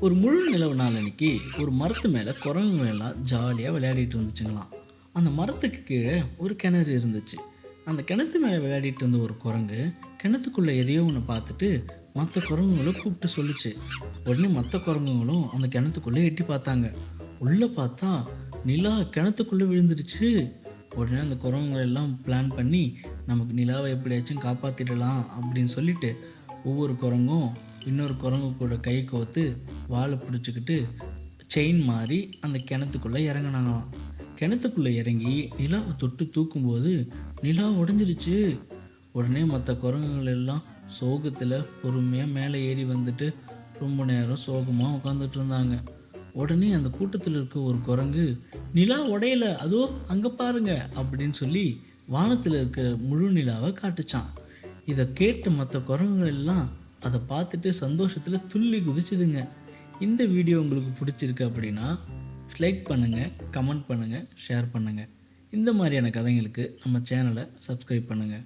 ஒரு முழு நிலவு நாள் அன்னைக்கு ஒரு மரத்து மேலே குரங்குங்களெல்லாம் ஜாலியாக விளையாடிட்டு இருந்துச்சுங்களாம். அந்த மரத்துக்கு கீழே ஒரு கிணறு இருந்துச்சு. அந்த கிணத்து மேலே விளையாடிட்டு இருந்த ஒரு குரங்கு கிணத்துக்குள்ளே எதையோ ஒன்று பார்த்துட்டு மற்ற குரங்குங்களும் கூப்பிட்டு சொல்லுச்சு. உடனே மற்ற குரங்குங்களும் அந்த கிணத்துக்குள்ளே எட்டி பார்த்தாங்க. உள்ளே பார்த்தா நிலா கிணத்துக்குள்ளே விழுந்துருச்சு உடனே அந்த குரங்குகள் எல்லாம் பிளான் பண்ணி நமக்கு நிலாவை எப்படியாச்சும் காப்பாற்றிடலாம் அப்படின்னு சொல்லிட்டு ஒவ்வொரு குரங்கும் இன்னொரு குரங்கு கூட கை கோத்து வாழை பிடிச்சிக்கிட்டு செயின் மாறி அந்த கிணத்துக்குள்ளே இறங்கினாங்களாம். கிணத்துக்குள்ளே இறங்கி நிலாவை தொட்டு தூக்கும்போது நிலா உடஞ்சிருச்சு. உடனே மற்ற குரங்குகள் எல்லாம் சோகத்தில் பொறுமையாக மேலே ஏறி வந்துட்டு ரொம்ப நேரம் சோகமாக உட்காந்துட்டு இருந்தாங்க. உடனே அந்த கூட்டத்தில் இருக்க ஒரு குரங்கு நிலா உடையலை அதோ அங்கே பாருங்க அப்படின்னு சொல்லி வானத்தில் இருக்க முழு நிலாவை காட்டுச்சான் இதை கேட்டு மற்ற குரங்குகள் எல்லாம் அதை பார்த்துட்டு சந்தோஷத்தில் துள்ளி குதிச்சுதுங்க. இந்த வீடியோ உங்களுக்கு பிடிச்சிருக்கு அப்படின்னா லைக் பண்ணுங்கள் கமெண்ட் பண்ணுங்கள் ஷேர் பண்ணுங்கள் இந்த மாதிரியான கதைங்களுக்கு நம்ம சேனலை சப்ஸ்கிரைப் பண்ணுங்கள்